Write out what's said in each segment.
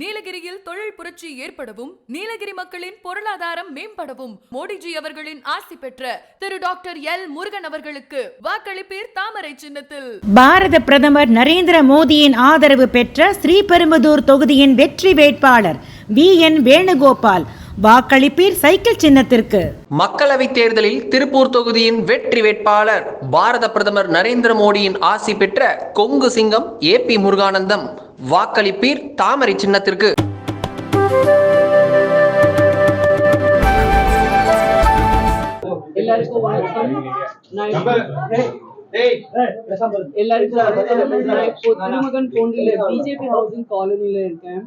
நீலகிரியில் தொழில் புரட்சி ஏற்படவும் நீலகிரி மக்களின் பொருளாதாரம் மேம்படவும் மோடிஜி அவர்களின் ஆசி பெற்ற திரு டாக்டர் எல் முருகன் அவர்களுக்கு வாக்களிப்பீர் தாமரை சின்னத்தில். பாரத பிரதமர் நரேந்திர மோடியின் ஆதரவு பெற்ற ஸ்ரீபெரும்புதூர் தொகுதியின் வெற்றி வேட்பாளர் வி என் வேணுகோபால் வாக்களிப்பீர் சைக்கிள் சின்னத்திற்கு. மக்களவைத் தேர்தலில் திருப்பூர் தொகுதியின் வெற்றி வேட்பாளர் பாரத பிரதமர் நரேந்திர மோடியின் ஆசி பெற்ற கொங்கு சிங்கம் ஏ பி முருகானந்தம். வாக்களிப்பீர் தாமரை சின்னத்திற்கு. எல்லாருக்கும் மகன் போன்ல பிஜேபி ஹவுசிங் காலனில இருக்கேன்.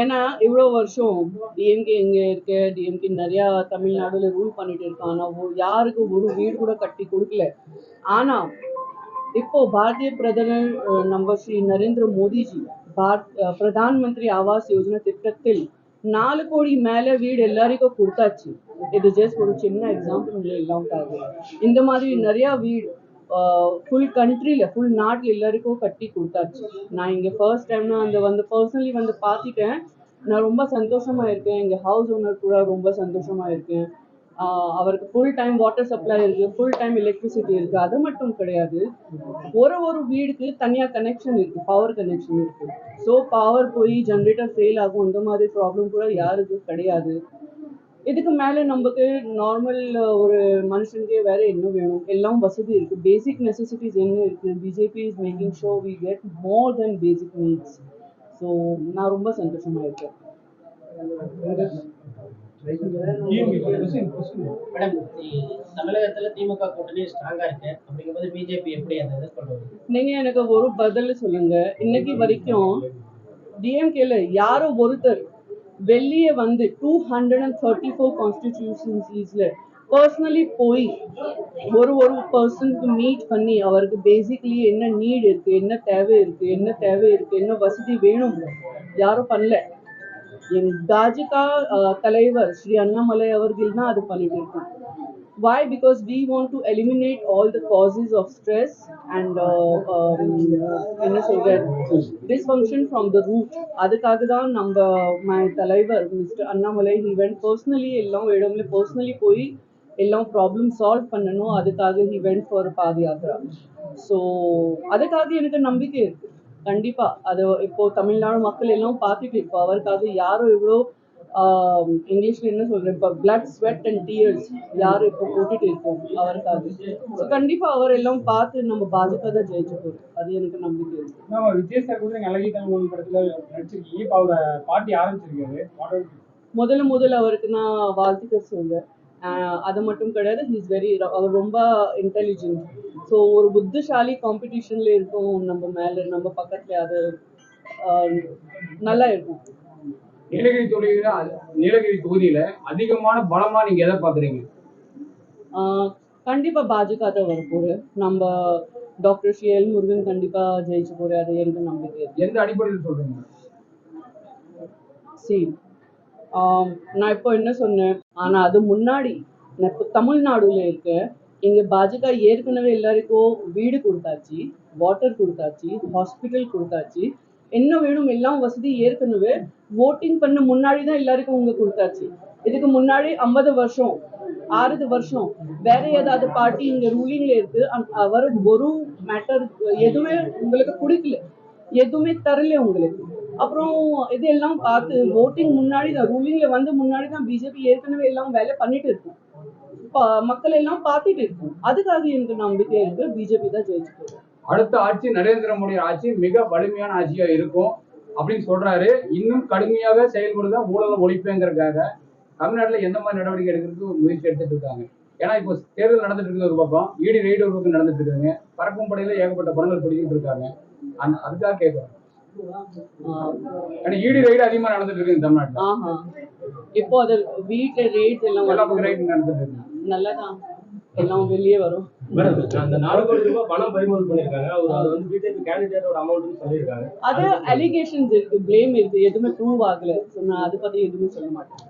ஏன்னா இவ்வளோ வருஷம் டிஎம்கே எங்கே இருக்க. டிஎம்கே நிறையா தமிழ்நாடுல ரூல் பண்ணிட்டு இருக்கான். ஆனால் யாருக்கும் ஒரு வீடு கூட கட்டி கொடுக்கல. ஆனால் இப்போ பாரதிய பிரதமர் நம்ம ஸ்ரீ நரேந்திர மோடிஜி பாரத் பிரதான் மந்திரி ஆவாஸ் யோஜனா திட்டத்தில் நாலு கோடி மேல வீடு எல்லாருக்கும் கொடுத்தாச்சு. இது ஜஸ்ட் ஒரு சின்ன எக்ஸாம்பிள் ஆகுது இந்த மாதிரி நிறைய வீடு ஃபுல் கண்ட்ரியில் ஃபுல் நாட்டில் எல்லாருக்கும் கட்டி கொடுத்தாச்சு. நான் இங்கே ஃபர்ஸ்ட் டைம் நான் அந்த வந்து பர்சனலி வந்து பார்த்துட்டேன். நான் ரொம்ப சந்தோஷமா இருக்கேன். எங்கள் ஹவுஸ் ஓனர் கூட ரொம்ப சந்தோஷமா இருக்கேன். அவருக்கு ஃபுல் டைம் வாட்டர் சப்ளை இருக்கு ஃபுல் டைம் எலக்ட்ரிசிட்டி இருக்கு அது மட்டும் கிடையாது. ஒரு ஒரு வீடுக்கு தனியா கனெக்ஷன் இருக்கு பவர் கனெக்ஷன் இருக்கு. ஸோ பவர் போய் ஜென்ரேட்டர் ஃபெயில் ஆகும் இந்த மாதிரி ப்ராப்ளம் கூட யாருக்கும் கிடையாது. இதுக்கு மேலே நமக்கு நார்மல் ஒரு மனுஷனுக்கே வேற என்ன வேணும்? எல்லாம் வசதி இருக்கு. பேசிக் நெசசிட்டிஸ் என்ன இருக்கு? BJP is making sure we get more than basic needs so நான் ரொம்ப சந்தோஷமா இருக்கேன். மேடம் தமிழகத்துல திமுக கூட்டணி ஸ்ட்ராங்கா இருக்கு. அப்படிங்கும்போது பிஜேபி எப்படி அந்த இதை கொண்டு வருது நீங்க எனக்கு ஒரு பதில் சொல்லுங்க. இன்னைக்கு வரைக்கும் டிஎம்கேல யாரோ ஒருத்தர் வெளியே வந்து two hundred and thirty four கான்ஸ்டிடியூஷன்ஸிஸ்ல personally போய் ஒரு ஒரு பர்சனுக்கு மீட் பண்ணி அவருக்கு பேசிக்லி என்ன நீட் இருக்கு என்ன தேவை இருக்கு என்ன தேவை இருக்கு என்ன வசதி வேணும் யாரும் பண்ணல. தாஜிகா தலைவர் ஸ்ரீ அண்ணாமலை அவர்கள் தான் அது பண்ணிட்டு இருக்கோம் why? Because we want to eliminate all the causes of stress and uh, um, என்ன சொல்றது? dysfunction from the root. அதுக்காக தான் நம்ம my தலைவர் mister Annamalai he went personally எல்லாம் இடம்ல personally போய் எல்லாம் ப்ராப்ளம் சால்வ் பண்ணணும். அதுக்காக he went for பாத யாத்திரா ஸோ அதுக்காக எனக்கு நம்பிக்கை இருக்கு. கண்டிப்பா. அது இப்போ தமிழ்நாடு மக்கள் எல்லாம் பார்த்துட்டு இப்போ அவருக்காக யாரும் இவ்வளோ இங்கிலீஷ்ல என்ன சொல்றேன் இப்போ பிளட் ஸ்வெட் அண்ட் டியர்ஸ் யாரும் இப்போ போட்டுட்டு இருக்கோம் அவருக்காக ஸோ கண்டிப்பா அவர் எல்லாம் பார்த்து நம்ம பாஜக தான் ஜெயிச்சு போறோம். அது எனக்கு நம்பிக்கை இருக்கு. விஜய் சார் கூட அழகி தமிழ் படத்துல நடிச்சிருக்கீங்க. இப்போ அவரை பாட்டி ஆரம்பிச்சிருக்காரு முதல்ல முதல்ல அவருக்கு நான் வாழ்த்துக்கள் சொல்வேன் அது மட்டும் கிடையாது ஹீஸ் வெரி அவர் ரொம்ப இன்டெலிஜென்ட் ஸோ ஒரு புத்திசாலி காம்படிஷன்ல இருக்கும் நம்ம மேல நம்ம பக்கத்துல அது நல்லா இருக்கும். நீலகிரி தொகுதியில நீலகிரி தொகுதியில அதிகமான பலமா நீங்க எதை பாக்குறீங்க கண்டிப்பா பாஜக தான் வரப்போகுது நம்ம டாக்டர் ஸ்ரீ எல் முருகன் கண்டிப்பா ஜெயிச்சு போறாரு எனக்கு நம்பிக்கை எந்த அடிப்படையில் சொல்றீங்க? சரி நான் இப்போ என்ன சொன்னேன்? ஆனா அது முன்னாடி நான் இப்போ தமிழ்நாடுல இருக்கேன் இங்கே பாஜக ஏற்கனவே எல்லாருக்கும் வீடு கொடுத்தாச்சு வாட்டர் கொடுத்தாச்சு ஹாஸ்பிட்டல் கொடுத்தாச்சு. என்ன வேணும்? எல்லாம் வசதி ஏற்கனவே ஓட்டிங் பண்ண முன்னாடி தான் எல்லாருக்கும் உங்க கொடுத்தாச்சு. இதுக்கு முன்னாடி ஐம்பது வருஷம் ஆறுது வருஷம் வேற ஏதாவது பார்ட்டி இங்க ரூலிங்ல இருக்கு. அவர் ஒரு மேட்டர் எதுவுமே உங்களுக்கு கொடுக்கல. எதுவுமே தரல உங்களுக்கு. அப்புறம் இது எல்லாம் பார்த்து ஓட்டிங் முன்னாடி தான் ரூலிங்ல வந்து முன்னாடி தான் பிஜேபி ஏற்கனவே எல்லாம் வேலை பண்ணிட்டு இருக்கும். மக்கள் எல்லாம் பார்த்துட்டு இருக்கும். அதுக்காக எனக்கு நம்பிக்கை இருக்கு பிஜேபி தான் ஜெயிச்சு அடுத்த ஆட்சி நரேந்திர மோடி ஆட்சி மிக வலிமையான ஆட்சியா இருக்கும் அப்படின்னு சொல்றாரு. இன்னும் கடுமையாக செயல்படுதான் ஊழல ஒழிப்புங்கிறதுக்காக தமிழ்நாட்டில் எந்த மாதிரி நடவடிக்கை எடுக்கிறதுக்கு முயற்சி எடுத்துட்டு இருக்காங்க. ஏன்னா இப்போ தேர்தல் நடந்துட்டு இருக்கிற ஒரு பக்கம் ஈடி ரெய்டு ஒரு பக்கம் நடந்துட்டு இருக்காங்க பறக்கும் படையில ஏகப்பட்ட படங்கள் பிடிக்கிட்டு இருக்காங்க. அந்த அதுக்காக கேட்குறோம் ஏன்னா ஈடி ரெய்டு அதிகமா நடந்துட்டு இருக்கு தமிழ்நாட்டுல. ஆஹா. இப்போ அது வீட்டு ரேட்ஸ் எல்லாம் எல்லா வரும். பக்கம் ரைடு நடந்துட்டு இருக்கு. நல்லதான். எல்லாம் வெளியே வரும். மேடம் அந்த நாலு கோடி ரூபாய் பணம் பறிமுதல் பண்ணிருக்காங்க அவர் அது வந்து பிஜேபி கேண்டிடேட்டோட அமௌண்ட்னு சொல்லியிருக்காங்க. அது அலிகேஷன்ஸ் இருக்கு. ப்ளேம் இருக்கு. எதுவுமே ப்ரூவ் ஆகல. நான் அதை பத்தி எதுவுமே சொல்ல மாட்டேன்.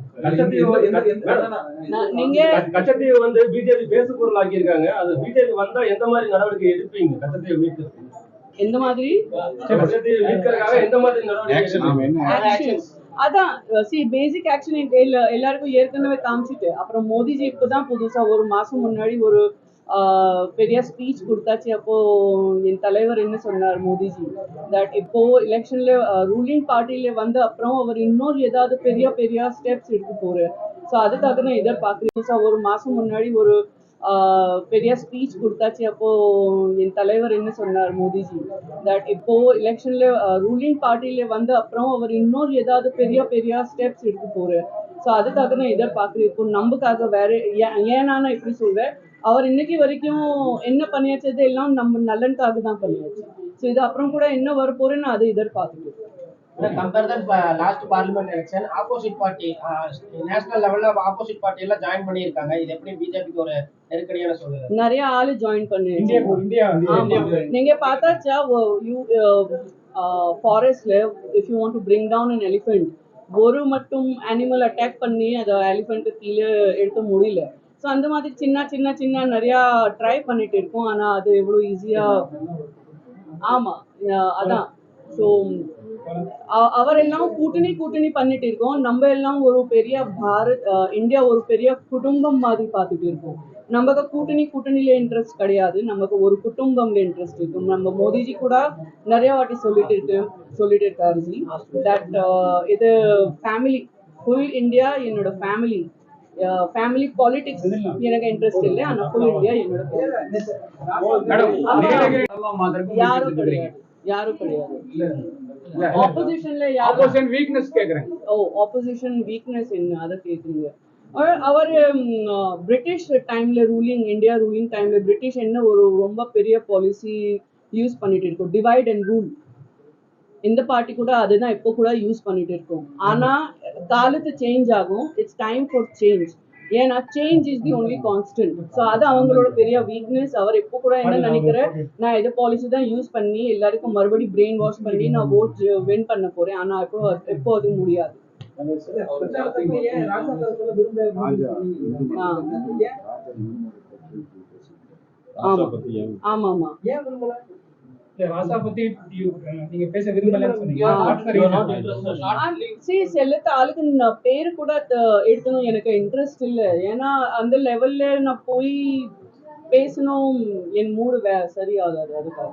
நீங்க கச்சத்தீவு வந்து பிஜேபி பேசு பொருள் ஆக்கியிருக்காங்க அது பிஜேபி வந்தா எந்த மாதிரி நடவடிக்கை எடுப்பீங்க? கச்சத்தீவு மீட்டு எந்த மாதிரி? அதான் சி பேசிக் ஆக்ஷன் எல்லாருக்கும் ஏற்கனவே காமிச்சிட்டு. அப்புறம் மோடிஜி இப்பதான் புதுசா ஒரு மாசம் முன்னாடி ஒரு ஆஹ், பெரிய ஸ்பீச் கொடுத்தாச்சு. அப்போ என் தலைவர் என்ன சொன்னார் மோடிஜி தட் இப்போ எலெக்ஷன்ல ரூலிங் பார்ட்டில வந்த அப்புறம் அவர் இன்னொரு ஏதாவது பெரிய பெரிய ஸ்டெப்ஸ் எடுக்க போறாரு. ஸோ அதுக்காக தான் எதிர்பார்க்குறேன். ஒரு மாசம் முன்னாடி ஒரு பெரிய ஸ்பீச் கொடுத்தாச்சு அப்போ என் தலைவர் என்ன சொன்னார் மோடிஜி தட் இப்போ எலெக்ஷன்ல ரூலிங் பார்ட்டில வந்த அப்புறம் அவர் இன்னொரு ஏதாவது பெரிய பெரிய ஸ்டெப்ஸ் எடுத்து போறாரு ஸோ அதுக்காக நான் எதிர்பார்க்குறேன் இப்போ நம்புக்காக வேற ஏன் ஏன் நான் இப்படி சொல்றேன் அவர் இன்னைக்கு வரைக்கும் என்ன பண்ணியாச்சது எல்லாம் நம்ம நல்லனுக்காக தான் பண்ணியாச்சு ஸோ இது அப்புறம் கூட என்ன வர அதை எதிர்பார்க்குறேன் compare that last parliament election opposite party national லெவல்ல ஆப்போசிட் பார்ட்டி எல்லாம் ஜாயின் பண்ணியிருக்காங்க. இது எப்படி பிஜேபிக்கு ஒரு நெருக்கடியான சூழ்நிலை நிறைய ஆளு ஜாயின் பண்ணி நீங்க பார்த்தாச்சா you ஃபாரஸ்ட்ல if you want to bring down an elephant ஒரு மட்டும் அனிமல் அட்டாக் பண்ணி அதை எலிஃபென்ட் கீழே எடுக்க முடியல ஸோ அந்த மாதிரி சின்ன சின்ன சின்ன நிறையா ட்ரை பண்ணிட்டு இருக்கோம். ஆனா அது எவ்வளோ ஈஸியா ஆமா. அஹ் அதான். ஸோ அவரெல்லாம் கூட்டணி கூட்டணி பண்ணிட்டு இருக்கோம். நம்ம எல்லாம் ஒரு பெரிய பாரத் இந்தியா ஒரு பெரிய குடும்பம் மாதிரி பார்த்துட்டு இருக்கோம். நமக்கு கூட்டணி கூட்டணியில இன்ட்ரெஸ்ட் கிடையாது. நமக்கு ஒரு குடும்பம்ல இன்ட்ரெஸ்ட் இருக்கும். நம்ம மோடிஜி கூட நிறைய வாட்டி சொல்லிட்டு இருக்கு சொல்லிட்டு இருக்காரு ஜி. தட் இது ஃபேமிலி ஃபுல் இந்தியா என்னோட ஃபேமிலி ஃபேமிலி பாலிடிக்ஸ் எனக்கு இன்ட்ரெஸ்ட் இல்லை. ஆனா ஃபுல் இந்தியா என்னோட யாரும் கிடையாது. யாரும் கிடையாது. ஆப்போசிஷன்ல ஆப்போசிஷன் வீக்னஸ் கேக்குறேன். ஓ ஆப்போசிஷன் வீக்னஸ் என்ன அதை கேட்குறீங்க அவர் பிரிட்டிஷ் டைம்ல ரூலிங் இந்தியா ரூலிங் டைம்ல பிரிட்டிஷ் என்ன ஒரு ரொம்ப பெரிய பாலிசி யூஸ் பண்ணிட்டு இருக்கோம்? டிவைட் அண்ட் ரூல் இந்த பார்ட்டி கூட அதுதான் இப்போ கூட யூஸ் பண்ணிட்டு இருக்கோம். ஆனா காலத்து சேஞ்ச் ஆகும். இட்ஸ் டைம் ஃபார் சேஞ்ச் ஏன்னா change is the only constant so அது அவங்களோட பெரிய வீக்னஸ் அவர் இப்போ கூட என்ன நினைக்கிறேன் நான் இது பாலிசி தான் யூஸ் பண்ணி எல்லாருக்கும் மறுபடி பிரெயின் வாஷ் பண்ணி நான் ஓட் வின் பண்ண போறேன் ஆனா இப்போ இப்போ அது முடியாது. ஆமா ஆமா ஆமா ராசா பத்தி நீங்க பேச விரும்பலன்னு சொன்னீங்க. பேரு கூட எடுக்கணும் எனக்கு இன்ட்ரெஸ்ட் இல்ல. ஏன்னா அந்த லெவல்ல நான் போய் பேசணும் என் மூடு வே சரியாகாது அதுக்காக.